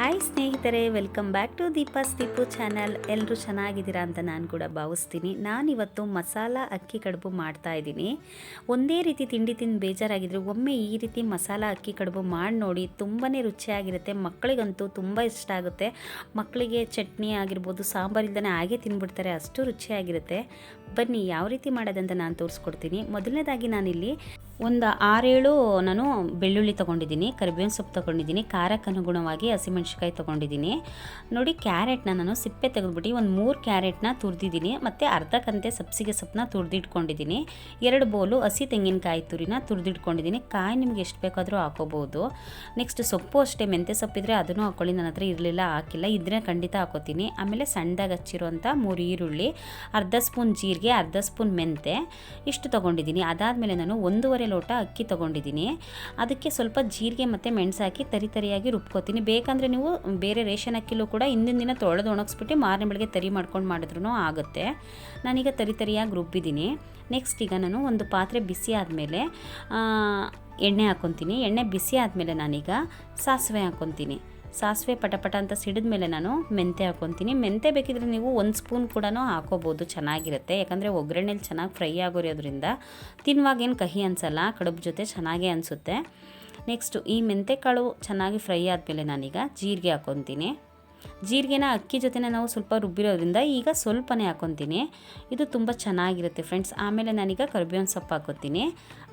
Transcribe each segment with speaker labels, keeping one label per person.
Speaker 1: Hi ಸ್ನೇಹಿತರೆ welcome back to Deepa's Deepu channel ಎಲ್ಲರೂ ಚೆನ್ನಾಗಿದ್ದೀರಾ ಅಂತ ನಾನು ಕೂಡ ಭಾವಿಸ್ತೀನಿ. ನಾನಿವತ್ತು ಮಸಾಲ ಅಕ್ಕಿ ಕಡುಬು ಮಾಡ್ತಾ ಇದ್ದೀನಿ. ಒಂದೇ ರೀತಿ ತಿಂಡಿ ತಿಂದು ಬೇಜಾರಾಗಿದ್ರೆ ಒಮ್ಮೆ ಈ ರೀತಿ ಮಸಾಲ ಅಕ್ಕಿ ಕಡುಬು ಮಾಡಿ ನೋಡಿ ತುಂಬಾ ರುಚಿಯಾಗಿರುತ್ತೆ. ಮಕ್ಕಳಿಗಂತೂ ತುಂಬ ಇಷ್ಟ ಆಗುತ್ತೆ. ಮಕ್ಕಳಿಗೆ ಚಟ್ನಿ ಆಗಿರ್ಬೋದು ಸಾಂಬಾರಿಲ್ದನೇ ಹಾಗೆ ತಿನ್ಬಿಡ್ತಾರೆ, ಅಷ್ಟು ರುಚಿಯಾಗಿರುತ್ತೆ. ಬನ್ನಿ, ಯಾವ ರೀತಿ ಮಾಡೋದಂತ ನಾನು ತೋರಿಸ್ಕೊಡ್ತೀನಿ. ಮೊದಲನೇದಾಗಿ ನಾನಿಲ್ಲಿ ಒಂದು ಆರೇಳು ನಾನು ಬೆಳ್ಳುಳ್ಳಿ ತೊಗೊಂಡಿದ್ದೀನಿ, ಕರಿಬೇವಿನ ಸೊಪ್ಪು ತೊಗೊಂಡಿದ್ದೀನಿ. ಖಾರಕ್ಕೆ ಅನುಗುಣವಾಗಿ ಹಸಿಮೆಣ್ಸಿಕಾಯಿ ತೊಗೊಂಡಿದ್ದೀನಿ. ನೋಡಿ ಕ್ಯಾರೆಟ್ನ ನಾನು ಸಿಪ್ಪೆ ತೆಗೆದ್ಬಿಟ್ಟು ಒಂದು ಮೂರು ಕ್ಯಾರೆಟ್ನ ತುರಿದಿದ್ದೀನಿ. ಮತ್ತು ಅರ್ಧ ಕಂತೆ ಸಬ್ಸಿಗೆ ಸೊಪ್ಪನ್ನ ತುರಿದಿಟ್ಕೊಂಡಿದ್ದೀನಿ. ಎರಡು ಬೋಲು ಹಸಿ ತೆಂಗಿನಕಾಯಿ ತುರಿನ ತುರಿದಿಟ್ಕೊಂಡಿದ್ದೀನಿ. ಕಾಯಿ ನಿಮ್ಗೆ ಎಷ್ಟು ಬೇಕಾದರೂ ಹಾಕೋಬೋದು. ನೆಕ್ಸ್ಟ್ ಸೊಪ್ಪು ಅಷ್ಟೇ, ಮೆಂತ್ಯ ಸೊಪ್ಪಿದ್ರೆ ಅದನ್ನು ಹಾಕೊಳ್ಳಿ. ನನ್ನ ಹತ್ರ ಇರಲಿಲ್ಲ, ಹಾಕಿಲ್ಲ. ಇದ್ರೆ ಖಂಡಿತ ಹಾಕೋತೀನಿ. ಆಮೇಲೆ ಸಣ್ಣದಾಗಿ ಹಚ್ಚಿರುವಂಥ ಮೂರು ಈರುಳ್ಳಿ, ಅರ್ಧ ಸ್ಪೂನ್ ಜೀರಿಗೆ, ಅರ್ಧ ಸ್ಪೂನ್ ಮೆಂತೆ ಇಷ್ಟು ತೊಗೊಂಡಿದ್ದೀನಿ. ಅದಾದಮೇಲೆ ನಾನು ಒಂದೂವರೆ ಲೋಟ ಅಕ್ಕಿ ತೊಗೊಂಡಿದ್ದೀನಿ. ಅದಕ್ಕೆ ಸ್ವಲ್ಪ ಜೀರಿಗೆ ಮತ್ತು ಮೆಣಸು ಹಾಕಿ ತರಿ ತರಿಯಾಗಿ ರುಬ್ಕೋತೀನಿ. ಬೇಕಂದರೆ ಬೇರೆ ರೇಷನ್ ಅಕ್ಕಿಲೂ ಕೂಡ ಹಿಂದಿನ ದಿನ ತೊಳೆದು ಒಣಗಿಸ್ಬಿಟ್ಟು ಮಾರನೇ ಬೆಳಗ್ಗೆ ತರಿ ಮಾಡ್ಕೊಂಡು ಮಾಡಿದ್ರೂ ಆಗುತ್ತೆ. ನಾನೀಗ ತರಿ ತರಿಯಾಗಿ ರುಬ್ಬಿದ್ದೀನಿ. ನೆಕ್ಸ್ಟ್ ಈಗ ನಾನು ಒಂದು ಪಾತ್ರೆ ಬಿಸಿ ಆದಮೇಲೆ ಎಣ್ಣೆ ಹಾಕ್ಕೊತೀನಿ ಎಣ್ಣೆ ಬಿಸಿ ಆದಮೇಲೆ ನಾನೀಗ ಸಾಸಿವೆ ಹಾಕ್ಕೊತೀನಿ ಸಾಸಿವೆ ಪಟಪಟ ಅಂತ ಸಿಡಿದ ಮೇಲೆ ನಾನು ಮೆಂತೆ ಹಾಕ್ಕೊತೀನಿ ಮೆಂತೆ ಬೇಕಿದ್ರೆ ನೀವು ಒಂದು ಸ್ಪೂನ್ ಕೂಡ ಹಾಕೋಬೋದು. ಚೆನ್ನಾಗಿರುತ್ತೆ. ಯಾಕಂದರೆ ಒಗ್ಗರಣೆಲಿ ಚೆನ್ನಾಗಿ ಫ್ರೈ ಆಗಿರೋದ್ರಿಂದ ತಿನ್ನುವಾಗ ಏನು ಕಹಿ ಅನಿಸಲ್ಲ. ಕಡುಬು ಜೊತೆ ಚೆನ್ನಾಗೇ ಅನಿಸುತ್ತೆ. ನೆಕ್ಸ್ಟು ಈ ಮೆಂತೆಕಾಳು ಚೆನ್ನಾಗಿ ಫ್ರೈ ಆದಮೇಲೆ ನಾನೀಗ ಜೀರಿಗೆ ಹಾಕ್ಕೊತೀನಿ ಜೀರಿಗೆನ ಅಕ್ಕಿ ಜೊತೆನೇ ನಾವು ಸ್ವಲ್ಪ ರುಬ್ಬಿರೋದ್ರಿಂದ ಈಗ ಸ್ವಲ್ಪನೇ ಹಾಕ್ಕೊತೀನಿ ಇದು ತುಂಬ ಚೆನ್ನಾಗಿರುತ್ತೆ ಫ್ರೆಂಡ್ಸ್ ಆಮೇಲೆ ನಾನೀಗ ಕರಿಬೇವಿನ ಸೊಪ್ಪು ಹಾಕ್ಕೊತೀನಿ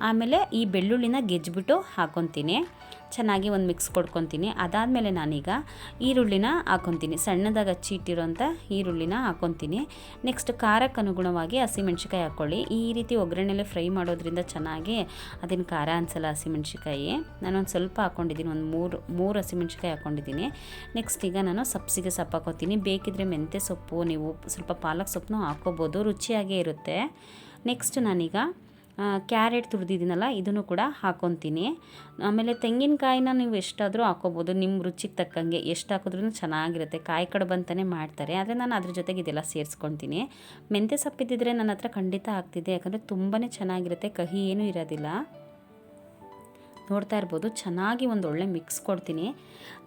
Speaker 1: ಆಮೇಲೆ ಈ ಬೆಳ್ಳುಳ್ಳಿನ ಗೆಜ್ಜಿಬಿಟ್ಟು ಹಾಕ್ಕೊತೀನಿ ಚೆನ್ನಾಗಿ ಒಂದು ಮಿಕ್ಸ್ ಕೊಡ್ಕೊತೀನಿ. ಅದಾದಮೇಲೆ ನಾನೀಗ ಈರುಳ್ಳಿನ ಹಾಕೊತೀನಿ. ಸಣ್ಣದಾಗಿ ಹಚ್ಚಿ ಇಟ್ಟಿರೋಂಥ ಈರುಳ್ಳಿನ ಹಾಕ್ಕೊತೀನಿ ನೆಕ್ಸ್ಟ್ ಖಾರಕ್ಕೆ ಅನುಗುಣವಾಗಿ ಹಸಿಮೆಣ್ಸಿಕಾಯಿ ಹಾಕ್ಕೊಳ್ಳಿ ಈ ರೀತಿ ಒಗ್ಗರಣೆಲೆ ಫ್ರೈ ಮಾಡೋದ್ರಿಂದ ಚೆನ್ನಾಗಿ ಅದನ್ನು ಖಾರ ಅನ್ಸಲ್ಲ ಹಸಿಮೆಣ್ಸಿಕಾಯಿ ನಾನೊಂದು ಸ್ವಲ್ಪ ಹಾಕ್ಕೊಂಡಿದ್ದೀನಿ ಒಂದು ಮೂರು ಮೂರು ಹಸಿಮೆಣ್ಸಿಕಾಯಿ ಹಾಕ್ಕೊಂಡಿದ್ದೀನಿ ನೆಕ್ಸ್ಟ್ ಈಗ ನಾನು ಸಬ್ಸಿಗೆ ಸೊಪ್ಪು ಹಾಕೋತೀನಿ. ಬೇಕಿದ್ರೆ ಮೆಂತ್ಯ ಸೊಪ್ಪು, ನೀವು ಸ್ವಲ್ಪ ಪಾಲಕ್ ಸೊಪ್ಪನ್ನು ಹಾಕ್ಕೋಬೋದು ರುಚಿಯಾಗೇ ಇರುತ್ತೆ. ನೆಕ್ಸ್ಟ್ ನಾನೀಗ ಕ್ಯಾರೆಟ್ ತುರಿದಿದ್ದೀನಲ್ಲ, ಇದನ್ನು ಕೂಡ ಹಾಕ್ಕೊತೀನಿ ಆಮೇಲೆ ತೆಂಗಿನಕಾಯಿನ ನೀವು ಎಷ್ಟಾದರೂ ಹಾಕೋಬೋದು, ನಿಮ್ಮ ರುಚಿಗೆ ತಕ್ಕಂಗೆ ಎಷ್ಟು ಹಾಕಿದ್ರೂ ಚೆನ್ನಾಗಿರುತ್ತೆ. ಕಾಯಿ ಕಡುಬು ಅಂತಲೇ ಮಾಡ್ತಾರೆ, ಆದರೆ ನಾನು ಅದ್ರ ಜೊತೆಗೆ ಇದೆಲ್ಲ ಸೇರಿಸ್ಕೊತೀನಿ. ಮೆಂತ್ಯ ಸೊಪ್ಪಿದ್ದಿದ್ರೆ ನನ್ನ ಹತ್ರ ಖಂಡಿತ ಆಗ್ತಿದೆ, ಯಾಕಂದರೆ ತುಂಬಾ ಚೆನ್ನಾಗಿರುತ್ತೆ, ಕಹಿ ಏನೂ ಇರೋದಿಲ್ಲ. ನೋಡ್ತಾ ಇರ್ಬೋದು. ಚೆನ್ನಾಗಿ ಒಂದು ಒಳ್ಳೆ ಮಿಕ್ಸ್ ಕೊಡ್ತೀನಿ.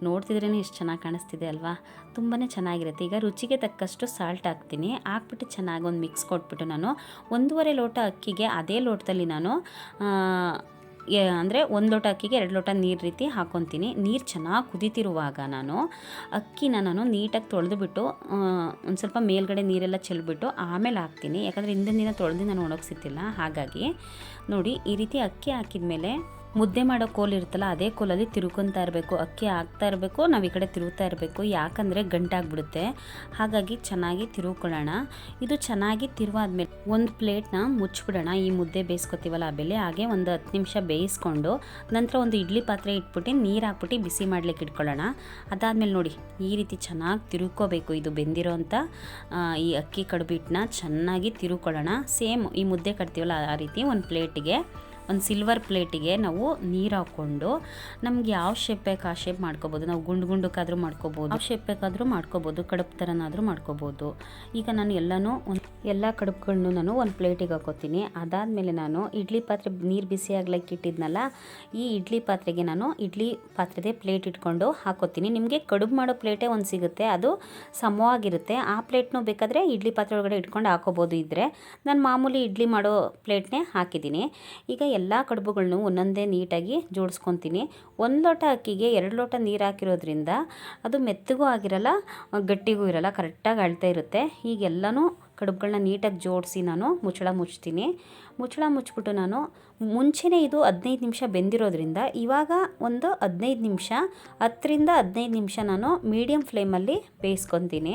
Speaker 1: ನೋಡ್ತಿದ್ರೇ ಎಷ್ಟು ಚೆನ್ನಾಗಿ ಕಾಣಿಸ್ತಿದೆ ಅಲ್ವಾ? ತುಂಬಾ ಚೆನ್ನಾಗಿರುತ್ತೆ. ಈಗ ರುಚಿಗೆ ತಕ್ಕಷ್ಟು ಸಾಲ್ಟ್ ಹಾಕ್ತೀನಿ. ಹಾಕ್ಬಿಟ್ಟು ಚೆನ್ನಾಗಿ ಒಂದು ಮಿಕ್ಸ್ ಕೊಟ್ಬಿಟ್ಟು ನಾನು ಒಂದೂವರೆ ಲೋಟ ಅಕ್ಕಿಗೆ ಅದೇ ಲೋಟದಲ್ಲಿ ನಾನು ಅಂದರೆ ಒಂದು ಲೋಟ ಅಕ್ಕಿಗೆ ಎರಡು ಲೋಟ ನೀರು ರೀತಿ ಹಾಕ್ಕೊತೀನಿ ನೀರು ಚೆನ್ನಾಗಿ ಕುದೀತಿರುವಾಗ ನಾನು ಅಕ್ಕಿನ ನಾನು ನೀಟಾಗಿ ತೊಳೆದುಬಿಟ್ಟು ಒಂದು ಸ್ವಲ್ಪ ಮೇಲ್ಗಡೆ ನೀರೆಲ್ಲ ಚೆಲ್ಬಿಟ್ಟು ಆಮೇಲೆ ಹಾಕ್ತೀನಿ. ಯಾಕಂದರೆ ಹಿಂದಿನ ದಿನ ತೊಳೆದು ನಾನು ಒಣಗಿಸ್ತಿಲ್ಲ ಹಾಗಾಗಿ ನೋಡಿ ಈ ರೀತಿ ಅಕ್ಕಿ ಹಾಕಿದ ಮೇಲೆ ಮುದ್ದೆ ಮಾಡೋ ಕೋಲ್ ಇರುತ್ತಲ್ಲ, ಅದೇ ಕೋಲಲ್ಲಿ ತಿರುಕೊತಾ ಇರಬೇಕು, ಅಕ್ಕಿ ಹಾಕ್ತಾ ಇರಬೇಕು, ನಾವು ಈ ಕಡೆ ತಿರುಗ್ತಾ ಇರಬೇಕು, ಯಾಕಂದರೆ ಗಂಟಾಗ್ಬಿಡುತ್ತೆ. ಹಾಗಾಗಿ ಚೆನ್ನಾಗಿ ತಿರುಕೊಳ್ಳೋಣ. ಇದು ಚೆನ್ನಾಗಿ ತಿರುವಾದ್ಮೇಲೆ ಒಂದು ಪ್ಲೇಟ್ನ ಮುಚ್ಚಿಬಿಡೋಣ ಈ ಮುದ್ದೆ ಬೇಯಿಸ್ಕೊತೀವಲ್ಲ ಆ ಬೆಲೆ, ಹಾಗೆ ಒಂದು ಹತ್ತು ನಿಮಿಷ ಬೇಯಿಸ್ಕೊಂಡು ನಂತರ ಒಂದು ಇಡ್ಲಿ ಪಾತ್ರೆ ಇಟ್ಬಿಟ್ಟು ನೀರು ಹಾಕ್ಬಿಟ್ಟು ಬಿಸಿ ಮಾಡ್ಲಿಕ್ಕೆ ಇಟ್ಕೊಳ್ಳೋಣ. ಅದಾದಮೇಲೆ ನೋಡಿ, ಈ ರೀತಿ ಚೆನ್ನಾಗಿ ತಿರುಕೋಬೇಕು ಇದು ಬೆಂದಿರೋ ಅಂಥ ಈ ಅಕ್ಕಿ ಕಡುಬಿಟ್ಟನ್ನ ಚೆನ್ನಾಗಿ ತಿರುಕೊಳ್ಳೋಣ. ಸೇಮ್ ಈ ಮುದ್ದೆ ಕಟ್ತೀವಲ್ಲ ಆ ರೀತಿ, ಒಂದು ಪ್ಲೇಟಿಗೆ. ಒಂದು ಸಿಲ್ವರ್ ಪ್ಲೇಟಿಗೆ ನಾವು ನೀರು ಹಾಕ್ಕೊಂಡು ನಮ್ಗೆ ಯಾವ ಶೇಪ್ ಬೇಕು ಆ ಶೇಪ್ ಮಾಡ್ಕೋಬೋದು. ನಾವು ಗುಂಡು ಗುಂಡಕ್ಕಾದರೂ ಮಾಡ್ಕೋಬೋದು. ಯಾವ ಶೇಪ್ ಬೇಕಾದರೂ ಮಾಡ್ಕೋಬೋದು. ಕಡುಬು ಥರನಾದರೂ ಮಾಡ್ಕೋಬೋದು. ಈಗ ನಾನು ಎಲ್ಲನೂ ಒಂದು, ಎಲ್ಲ ಕಡುಬುಗಳನ್ನು ನಾನು ಒಂದು ಪ್ಲೇಟಿಗೆ ಹಾಕೋತೀನಿ. ಅದಾದಮೇಲೆ ನಾನು ಇಡ್ಲಿ ಪಾತ್ರೆ, ನೀರು ಬಿಸಿ ಆಗ್ಲಿಕ್ಕೆ ಇಟ್ಟಿದ್ನಲ್ಲ, ಈ ಇಡ್ಲಿ ಪಾತ್ರೆಗೆ ನಾನು ಇಡ್ಲಿ ಪಾತ್ರೆದೇ ಪ್ಲೇಟ್ ಇಟ್ಕೊಂಡು ಹಾಕೋತೀನಿ. ನಿಮಗೆ ಕಡುಬು ಮಾಡೋ ಪ್ಲೇಟೇ ಒಂದು ಸಿಗುತ್ತೆ, ಅದು ಸಮವಾಗಿರುತ್ತೆ. ಆ ಪ್ಲೇಟ್ನೂ ಬೇಕಾದರೆ ಇಡ್ಲಿ ಪಾತ್ರೆ ಒಳಗಡೆ ಇಟ್ಕೊಂಡು ಹಾಕೋಬೋದು ಇದ್ದರೆ ನಾನು ಮಾಮೂಲಿ ಇಡ್ಲಿ ಮಾಡೋ ಪ್ಲೇಟ್ನೇ ಹಾಕಿದ್ದೀನಿ. ಈಗ ಎಲ್ಲ ಕಡುಬುಗಳನ್ನು ಒಂದೊಂದೇ ನೀಟಾಗಿ ಜೋಡಿಸ್ಕೊತೀನಿ. ಒಂದು ಲೋಟ ಅಕ್ಕಿಗೆ ಎರಡು ಲೋಟ ನೀರು ಹಾಕಿರೋದ್ರಿಂದ ಅದು ಮೆತ್ತಗೂ ಆಗಿರಲ್ಲ, ಗಟ್ಟಿಗೂ ಇರಲ್ಲ, ಕರೆಕ್ಟಾಗಿ ಅಳ್ತಾ ಇರುತ್ತೆ. ಹೀಗೆಲ್ಲನೂ ಕಡುಬುಗಳನ್ನ ನೀಟಾಗಿ ಜೋಡಿಸಿ ನಾನು ಮುಚ್ಚಳ ಮುಚ್ತೀನಿ. ಮುಚ್ಚಳ ಮುಚ್ಚಿಬಿಟ್ಟು ನಾನು ಮುಂಚೆನೇ ಇದು ಹದಿನೈದು ನಿಮಿಷ ಬೆಂದಿರೋದ್ರಿಂದ ಇವಾಗ ಒಂದು ಹದಿನೈದು ನಿಮಿಷ, ಹತ್ತರಿಂದ ಹದಿನೈದು ನಿಮಿಷ ನಾನು ಮೀಡಿಯಮ್ ಫ್ಲೇಮಲ್ಲಿ ಬೇಯಿಸ್ಕೊತೀನಿ.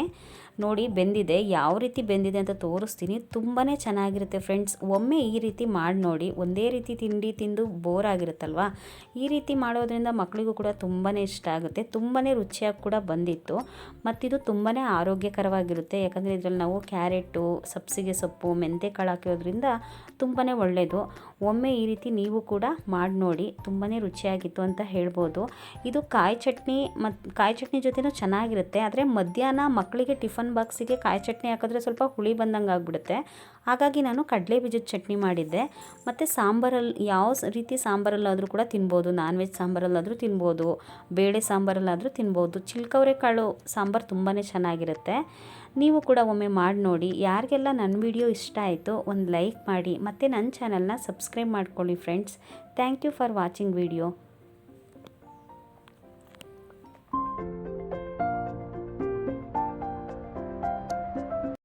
Speaker 1: ನೋಡಿ ಬೆಂದಿದೆ, ಯಾವ ರೀತಿ ಬೆಂದಿದೆ ಅಂತ ತೋರಿಸ್ತೀನಿ. ತುಂಬಾ ಚೆನ್ನಾಗಿರುತ್ತೆ ಫ್ರೆಂಡ್ಸ್. ಒಮ್ಮೆ ಈ ರೀತಿ ಮಾಡಿ ನೋಡಿ, ಒಂದೇ ರೀತಿ ತಿಂಡಿ ತಿಂದು ಬೋರ್ ಆಗಿರುತ್ತಲ್ವ? ಈ ರೀತಿ ಮಾಡೋದ್ರಿಂದ ಮಕ್ಕಳಿಗೂ ಕೂಡ ತುಂಬಾ ಇಷ್ಟ ಆಗುತ್ತೆ. ತುಂಬಾ ರುಚಿಯಾಗಿ ಕೂಡ ಬಂದಿತ್ತು. ಮತ್ತಿದು ತುಂಬಾ ಆರೋಗ್ಯಕರವಾಗಿರುತ್ತೆ. ಯಾಕಂದರೆ ಇದರಲ್ಲಿ ನಾವು ಕ್ಯಾರೆಟು, ಸಬ್ಸಿಗೆ ಸೊಪ್ಪು ಮೆಂತೆ ಕಾಳು ಹಾಕಿರೋದ್ರಿಂದ ತುಂಬಾ ಒಳ್ಳೆಯದು ಒಮ್ಮೆ ಈ ರೀತಿ ನೀವು ಕೂಡ ಮಾಡಿ ನೋಡಿ ತುಂಬಾ ರುಚಿಯಾಗಿತ್ತು ಅಂತ ಹೇಳ್ಬೋದು. ಇದು ಕಾಯಿ ಚಟ್ನಿ ಮತ್ತು ಕಾಯಿ ಚಟ್ನಿ ಜೊತೆನೂ ಚೆನ್ನಾಗಿರುತ್ತೆ. ಆದರೆ ಮಧ್ಯಾಹ್ನ ಮಕ್ಕಳಿಗೆ ಟಿಫನ್ ಟಿಫನ್ ಬಾಕ್ಸಿಗೆ ಕಾಯಿ ಚಟ್ನಿ ಹಾಕಿದ್ರೆ ಸ್ವಲ್ಪ ಹುಳಿ ಬಂದಂಗೆ ಆಗಿಬಿಡುತ್ತೆ. ಹಾಗಾಗಿ ನಾನು ಕಡಲೆ ಬೀಜದ ಚಟ್ನಿ ಮಾಡಿದ್ದೆ. ಮತ್ತು ಸಾಂಬಾರಲ್ಲಿ ಯಾವ ರೀತಿ ಸಾಂಬಾರಲ್ಲಾದರೂ ಕೂಡ ತಿನ್ಬೋದು. ನಾನ್ ವೆಜ್ ಸಾಂಬಾರಲ್ಲಾದರೂ ತಿನ್ಬೋದು. ಬೇಳೆ ಸಾಂಬಾರಲ್ಲಾದರೂ ತಿನ್ಬೋದು. ಚಿಲ್ಕವರೆ ಕಾಳು ಸಾಂಬಾರು ತುಂಬಾ ಚೆನ್ನಾಗಿರುತ್ತೆ. ನೀವು ಕೂಡ ಒಮ್ಮೆ ಮಾಡಿ ನೋಡಿ. ಯಾರಿಗೆಲ್ಲ ನನ್ನ ವಿಡಿಯೋ ಇಷ್ಟ ಆಯಿತು ಒಂದು ಲೈಕ್ ಮಾಡಿ. ಮತ್ತು ನನ್ನ ಚಾನಲ್ನ ಸಬ್ಸ್ಕ್ರೈಬ್ ಮಾಡ್ಕೊಳ್ಳಿ friends. Thank you for watching video.